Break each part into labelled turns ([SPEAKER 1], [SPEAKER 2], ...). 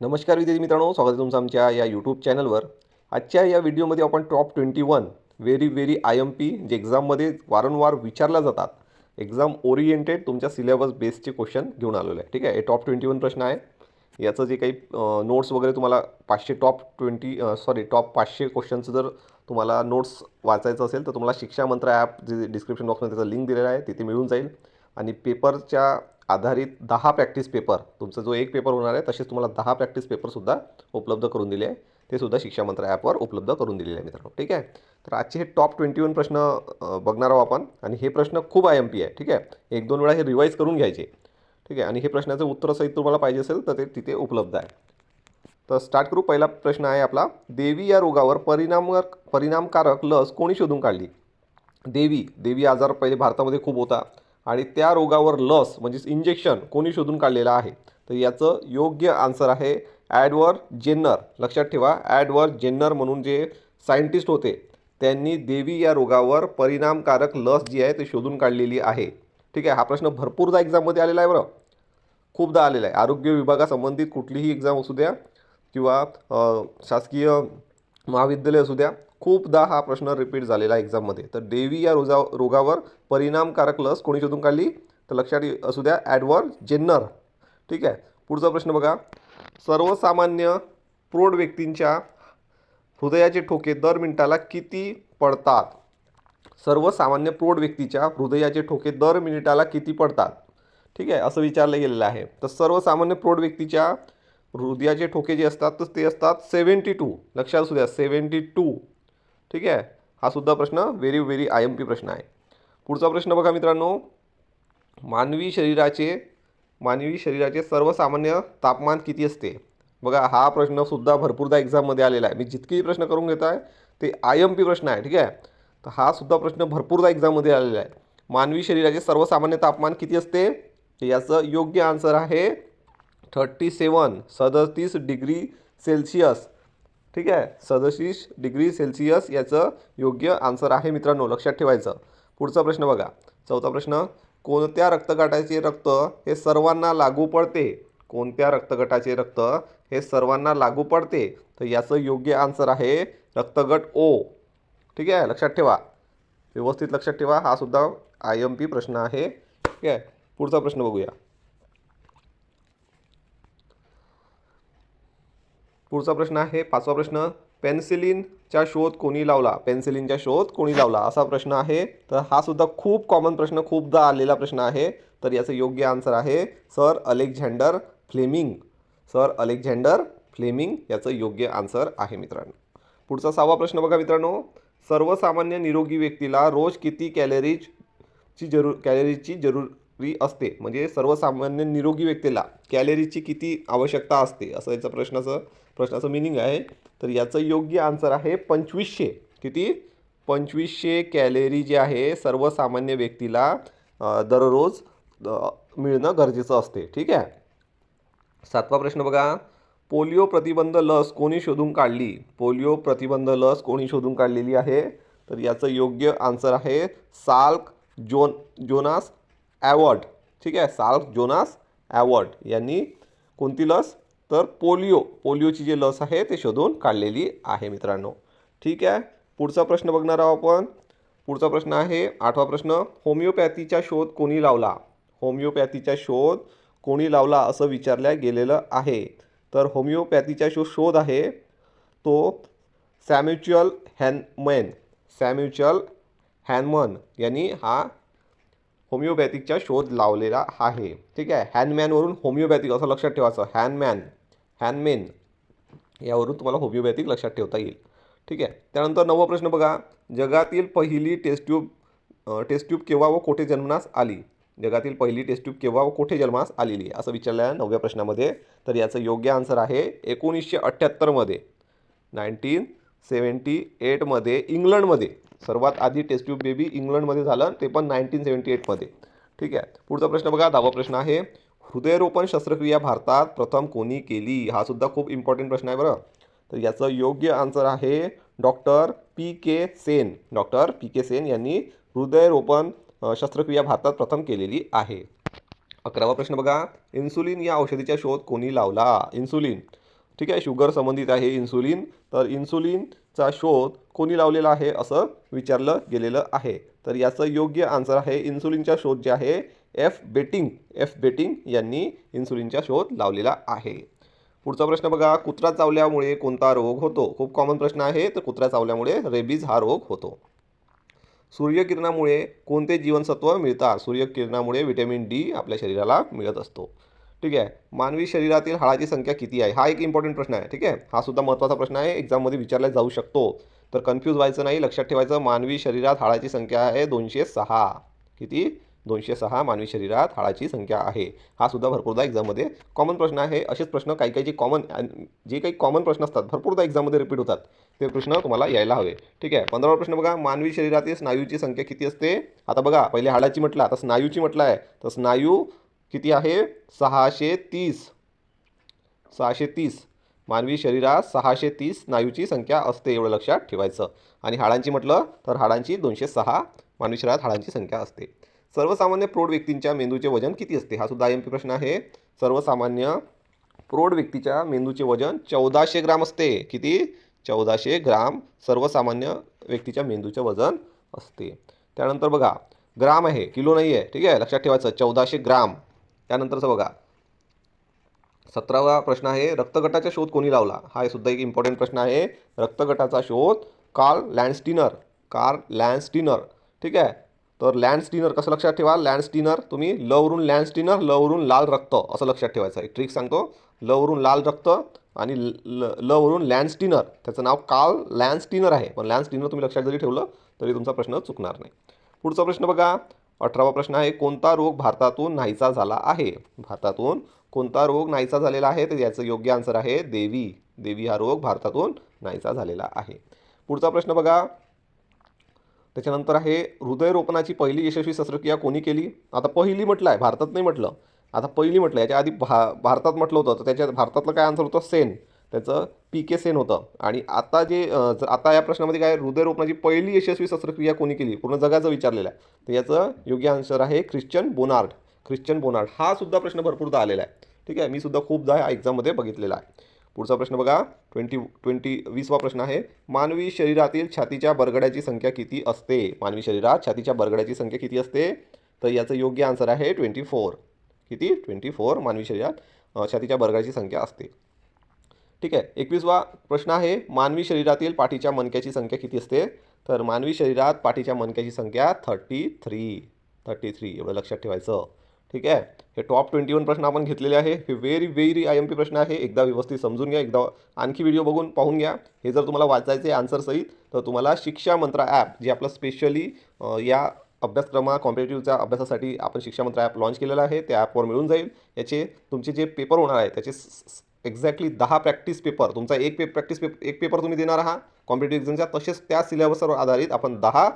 [SPEAKER 1] नमस्कार विद्यार्थी मित्रांनो स्वागत आहे तुमचं आमच्या या यूट्यूब चॅनलवर आजच्या या व्हिडिओमध्ये आपण top twenty one very very I am P जे एक्झाममध्ये वारंवार विचारल्या जातात एक्झाम ओरिएंटेड तुमच्या सिलेबस बेसचे क्वेश्चन घेऊन आलेलो आहे ठीक आहे? हे टॉप ट्वेंटी वन प्रश्न आहे. याचं जे काही नोट्स वगैरे तुम्हाला पाचशे टॉप ट्वेंटी सॉरी टॉप पाचशे क्वेश्चनचं जर तुम्हाला नोट्स वाचायचं असेल तर तुम्हाला शिक्षा मंत्र ॲप जे डिस्क्रिप्शन बॉक्समध्ये त्याचं लिंक दिलेलं आहे तिथे मिळून जाईल. आणि पेपरच्या आधारित दहा प्रॅक्टिस पेपर तुमचा जो एक पेपर होणार आहे तसेच तुम्हाला दहा प्रॅक्टिस पेपरसुद्धा उपलब्ध करून दिले आहे. ते सुद्धा शिक्षा मंत्र ॲपवर उपलब्ध करून दिलेले आहे मित्रांनो. ठीक आहे? तर आजचे हे टॉप ट्वेंटी वन प्रश्न बघणार आहोत आपण. आणि हे प्रश्न खूप आय एम पी आहे. ठीक आहे? एक दोन वेळा हे रिवाईज करून घ्यायचे. ठीक आहे? आणि हे प्रश्नाचं उत्तर सहित तुम्हाला पाहिजे असेल तर ते तिथे उपलब्ध आहे. तर स्टार्ट करू. पहिला प्रश्न आहे आपला. देवी या रोगावर परिणाम परिणामकारक लस कोणी शोधून काढली? देवी. देवी आजार पहिले भारतामध्ये खूप होता. आणि त्या रोगावर लस म्हणजेच इंजेक्शन कोणी शोधून काढलेलं आहे? तर याचं योग्य आन्सर आहे ॲडवर जेन्नर. लक्षात ठेवा ॲडवर जेन्नर म्हणून जे सायंटिस्ट होते त्यांनी देवी या रोगावर परिणामकारक लस जी आहे ती शोधून काढलेली आहे. ठीक आहे हा प्रश्न भरपूरदा एक्झाममध्ये आलेला आहे बरं. खूपदा आलेला आहे. आरोग्य विभागासंबंधित कुठलीही एक्झाम असू द्या किंवा शासकीय महाविद्यालय असू द्या खूपदा हा प्रश्न रिपीट झालेला आहे एक्झाममध्ये तर देवी या रोजा रोगावर परिणामकारक लस कोणी शोधून काढली? तर लक्षात ये- असू द्या ॲडवर जेन्नर. ठीक आहे? पुढचा प्रश्न बघा. सर्वसामान्य प्रौढ व्यक्तींच्या हृदयाचे ठोके दर मिनिटाला किती पडतात? सर्वसामान्य प्रौढ व्यक्तीच्या हृदयाचे ठोके दर मिनिटाला किती पडतात? ठीक आहे? असं विचारलं गेलेलं आहे. तर सर्वसामान्य प्रौढ व्यक्तीच्या हृदयाचे ठोके जे असतात तर ते असतात सेवन्टी टू. लक्षात असू द्या सेवन्टी टू. ठीक आहे? हा सुद्धा प्रश्न very very I am P प्रश्न आहे. पुढचा प्रश्न बघा मित्रांनो. मानवी शरीराचे मानवी शरीराचे सर्वसामान्य तापमान किती असते? बघा हा प्रश्नसुद्धा भरपूरदा एक्झाममध्ये आलेला आहे. मी जितकेही प्रश्न करून घेत आहे ते आय एम पी प्रश्न आहे ठीक आहे? तर हा सुद्धा प्रश्न भरपूरदा एक्झाममध्ये आलेला आहे. मानवी शरीराचे सर्वसामान्य तापमान किती असते? याचं योग्य आन्सर आहे थर्टी सेवन सदतीस डिग्री सेल्सिअस ठीक आहे? सदतीस डिग्री सेल्सिअस याचं योग्य आन्सर आहे मित्रांनो. लक्षात ठेवायचं. पुढचा प्रश्न बघा. चौथा प्रश्न कोणत्या रक्तगटाचे रक्त हे सर्वांना लागू पडते? कोणत्या रक्तगटाचे रक्त हे सर्वांना लागू पडते? तर याचं योग्य आन्सर आहे रक्तगट ओ ठीक आहे? लक्षात ठेवा. व्यवस्थित लक्षात ठेवा. हा सुद्धा आय एम पी प्रश्न आहे. ठीक आहे? पुढचा प्रश्न बघूया. पुढचा प्रश्न आहे पाचवा प्रश्न पेन्सिलिनचा शोध कोणी लावला? पेन्सिलिनचा शोध कोणी लावला? असा प्रश्न आहे. तर हा सुद्धा खूप कॉमन प्रश्न खूपदा आलेला प्रश्न आहे. तर याचं योग्य आन्सर आहे sir Alexander Fleming. Sir Alexander Fleming याचं योग्य आन्सर आहे मित्रांनो. पुढचा सहावा प्रश्न बघा मित्रांनो. सर्वसामान्य निरोगी व्यक्तीला रोज किती कॅलरीजची जरूर कॅलरीजची जरुरी असते? म्हणजे सर्वसामान्य निरोगी व्यक्तीला कॅलरीजची किती आवश्यकता असते? असं याचं प्रश्नाचं प्रश्नाचं मिनिंग आहे. तर याचं योग्य आन्सर आहे पंचवीसशे. किती? पंचवीसशे कॅलरी जे आहे सर्वसामान्य व्यक्तीला दररोज मिळणं गरजेचं असते. ठीक आहे? सातवा प्रश्न बघा. पोलिओ प्रतिबंध लस कोणी शोधून काढली? पोलिओ प्रतिबंध लस कोणी शोधून काढलेली आहे? तर याचं योग्य आन्सर आहे साल्क जोन जोनास ॲवॉर्ड. ठीक आहे? साल्क जोनास ॲवॉर्ड यांनी कोणती लस? तर पोलिओ पोलिओची जी लस आहे ते शोधून काढलेली आहे मित्रांनो. ठीक आहे? पुढचा प्रश्न बघणार आहोत आपण. पुढचा प्रश्न आहे आठवा प्रश्न होमिओपॅथीचा शोध कोणी लावला? होमिओपॅथीचा शोध कोणी लावला असं विचारल्या गेलेलं आहे. तर होमिओपॅथीचा जो शोध आहे तो सॅम्युच्युअल हॅनमॅन सॅम्युच्युअल हॅनमन यांनी हा होमिओपॅथिकचा शोध लावलेला आहे. ठीक आहे? हॅनमॅनवरून होमिओपॅथिक असं लक्षात ठेवायचं हॅनमॅन हॅनमेन यावरून तुम्हाला होमिओपॅथिक लक्षात ठेवता येईल. ठीक आहे? त्यानंतर नवा प्रश्न बघा. जगातील पहिली टेस्ट ट्यूब टेस्ट ट्यूब केव्हा व कोठे जन्मनास आली? जगातील पहिली टेस्ट ट्यूब केव्हा व कोठे जन्मास आलेली आहे? असं विचारलं आहे नवव्या प्रश्नामध्ये. तर याचं योग्य आन्सर आहे एकोणीसशे अठ्ठ्याहत्तरमध्ये. नाईन्टीन सेवन्टी एटमध्ये इंग्लंडमध्ये. सर्वात आधी टेस्ट ट्यूब बेबी इंग्लंडमध्ये झालं ते पण नाईन्टीन सेवन्टी एटमध्ये. ठीक आहे. पुढचा प्रश्न बघा. दहावा प्रश्न आहे. हृदयरोपण शस्त्रक्रिया भारतात प्रथम कोणी केली? हा सुद्धा खूप इम्पॉर्टंट प्रश्न आहे बरं. तर याचं योग्य आन्सर आहे doctor P K Sen. Doctor P K Sen यांनी हृदयरोपण शस्त्रक्रिया भारतात प्रथम केलेली आहे. अकरावा प्रश्न बघा. इन्सुलिन या औषधीचा शोध कोणी लावला? इन्सुलिन. ठीक आहे? शुगर संबंधित आहे इन्सुलिन तर इन्सुलिनचा शोध कोणी लावलेला आहे असं विचारलं गेलेलं आहे. तर याचं योग्य आन्सर आहे इन्सुलिनचा शोध जे आहे एफ बेटिंग एफ बेटिंग यांनी इन्सुलिनचा शोध लावलेला आहे. पुढचा प्रश्न बघा. कुत्रा चावल्यामुळे कोणता रोग होतो? खूप कॉमन प्रश्न आहे. तर कुत्रा चावल्यामुळे रेबीज हा रोग होतो. सूर्यकिरणामुळे कोणते जीवनसत्व मिळतात? सूर्यकिरणामुळे व्हिटॅमिन डी आपल्या शरीराला मिळत असतो. ठीक आहे. मानवी शरीरातील हाडाची संख्या किती आहे? हा एक इम्पॉर्टंट प्रश्न आहे. ठीक आहे? हा सुद्धा महत्त्वाचा प्रश्न आहे. एक्झाममध्ये विचारला जाऊ शकतो. तर कन्फ्यूज व्हायचं नाही. लक्षात ठेवायचं मानवी शरीरात हाडाची संख्या आहे दोनशे सहा. किती? दोनशे सहा मानवी शरीरात हाडाची संख्या आहे. हा सुद्धा भरपूरदा एक्झाममध्ये कॉमन प्रश्न आहे. असेच प्रश्न काही काही जे कॉमन जे काही कॉमन प्रश्न असतात भरपूरदा एक्झाममध्ये रिपीट होतात. ते प्रश्न तुम्हाला यायला हवे. ठीक आहे? पंधरावा प्रश्न बघा. मानवी शरीरातील स्नायूची संख्या किती असते? आता बघा पहिले हाडाची म्हटलं. आता स्नायूची म्हटलं आहे. तर स्नायू किती आहे? सहाशे तीस. सहाशे तीस. मानवी शरीरात सहाशे तीस स्नायूची संख्या असते एवढं लक्षात ठेवायचं. आणि हाडांची म्हटलं तर हाडांची दोनशे सहा मानवी शरीरात हाडांची संख्या असते. सर्वसामान्य प्रौढ व्यक्तींच्या मेंदूचे वजन किती असते? हा सुद्धा एम पी प्रश्न आहे. सर्वसामान्य प्रौढ व्यक्तीच्या मेंदूचे वजन चौदाशे ग्राम असते. किती? चौदाशे ग्राम. सर्वसामान्य व्यक्तीच्या मेंदूचे वजन असते. त्यानंतर बघा ग्राम आहे किलो नाही आहे ठीक आहे? लक्षात ठेवायचं. चौदाशे ग्राम. त्यानंतरचं बघा. सतरावा प्रश्न आहे रक्तगटाचा शोध कोणी लावला? हा सुद्धा एक इम्पॉर्टंट प्रश्न आहे. रक्तगटाचा शोध कार्ल लँडस्टिनर. कार्ल लँडस्टिनर. ठीक आहे? तर लँडस्टिनर कसं लक्षात ठेवा? लँडस्टिनर तुम्ही लवरून लँडस्टिनर लवरून लाल रक्त असं लक्षात ठेवायचं. एक ट्रिक सांगतो. लवरून लाल रक्त आणि ल ल लवरून लँडस्टिनर. त्याचं नाव कार्ल लँडस्टिनर आहे. पण लँडस्टिनर तुम्ही लक्षात जरी ठेवलं तरी तुमचा प्रश्न चुकणार नाही. पुढचा प्रश्न बघा. अठरावा प्रश्न आहे कोणता रोग भारतातून नाहीसा झाला आहे? भारतातून कोणता रोग नाहीसा झालेला आहे? तर याचं योग्य आन्सर आहे देवी. देवी हा रोग भारतातून नाहीसा झालेला आहे. पुढचा प्रश्न बघा. त्याच्यानंतर आहे हृदयरोपणाची पहिली यशस्वी शस्त्रक्रिया कोणी केली? आता पहिली म्हटलं आहे भारतात नाही म्हटलं. आता पहिली म्हटलं याच्या आधी भा भारतात म्हटलं होतं. तर त्याच्यात भारतातलं काय आन्सर होतं? सेन. त्याचं पी के सेन होतं. आणि आता जे जर आता या प्रश्नामध्ये काय हृदयरोपणाची पहिली यशस्वी शस्त्रक्रिया कोणी केली? पूर्ण जगाचं विचारलेलं आहे. तर याचं योग्य आन्सर आहे ख्रिश्चन बोनार्ड ख्रिश्चन बोनार्ड हा सुद्धा प्रश्न भरपूरदा आलेला आहे. ठीक आहे? मी सुद्धा खूपदा हा एक्झाममध्ये बघितलेला आहे. पुढचा प्रश्न बघा. ट्वेंटी ट्वेंटी वीसवा प्रश्न आहे. मानवी शरीरातील छातीच्या बरगड्याची संख्या किती असते? मानवी शरीरात छातीच्या बरगड्याची संख्या किती असते? तर याचं योग्य आन्सर आहे ट्वेंटी फोर. किती? ट्वेंटी फोर मानवी शरीरात छातीच्या बरगड्याची संख्या असते. ठीक आहे. एकवीसवा प्रश्न आहे मानवी शरीरातील पाठीच्या मणक्याची संख्या किती असते? तर मानवी शरीरात पाठीच्या मणक्याची संख्या थर्टी थ्री थर्टी थ्री एवढं लक्षात ठेवायचं. ठीक आहे. हे टॉप ट्वेंटी वन प्रश्न आपण घेतलेले आहे. हे very very I am P प्रश्न आहे. एकदा व्यवस्थित समजून घ्या. एकदा आणखी व्हिडिओ बघून पाहून घ्या. हे जर तुम्हाला वाचायचे आन्सर सहित तर तुम्हाला शिक्षा मंत्रा ॲप जे आपलं स्पेशली या अभ्यासक्रमा कॉम्पिटेटिव्हच्या अभ्यासासाठी आपण शिक्षा मंत्र ॲप लॉन्च केलेलं आहे. त्या ॲपवर मिळून जाईल. याचे तुमचे जे पेपर होणार आहे त्याचे एक्झॅक्टली दहा प्रॅक्टिस पेपर तुमचा एक पे प्रॅक्टिस पेप एक पेपर तुम्ही देणार आहात. कॉम्पिटेटिव्ह एक्झामच्या तसेच त्या सिलेबसवर आधारित आपण दहा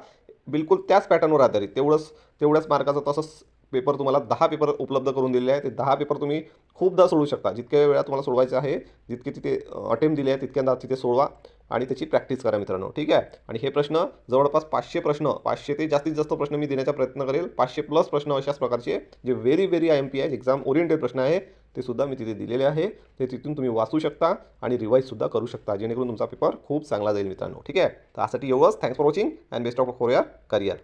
[SPEAKER 1] बिलकुल त्याच पॅटर्नवर आधारित तेवढंच तेवढ्याच मार्काचं तसंच पेपर तुम्हाला दहा पेपर उपलब्ध करून दिलेले आहे ते दहा पेपर तुम्ही खूपदा सोडवू शकता. जितक्या वेळा तुम्हाला सोडवायचे आहे जितके तिथे अटेम्प्ट दिले आहे तितक्यांदा तिथे सोडवा. आणि त्याची प्रॅक्टिस करा मित्रांनो ठीक आहे? आणि हे प्रश्न जवळपास पाचशे प्रश्न पाचशे ते जास्तीत जास्त प्रश्न मी देण्याचा प्रयत्न करेल. पाचशे प्लस प्रश्न अशाच प्रकारचे जे very very I M P आहे एक्झाम ओरिएंटेड प्रश्न आहे ते सुद्धा मी तिथे दिलेले आहे. ते तिथून तुम्ही वाचू शकता आणि रिवाईजसुद्धा करू शकता जेणेकरून तुमचा पेपर खूप चांगला जाईल मित्रांनो ठीक आहे? तर त्यासाठी एवढंच. Thanks for watching and best of for your career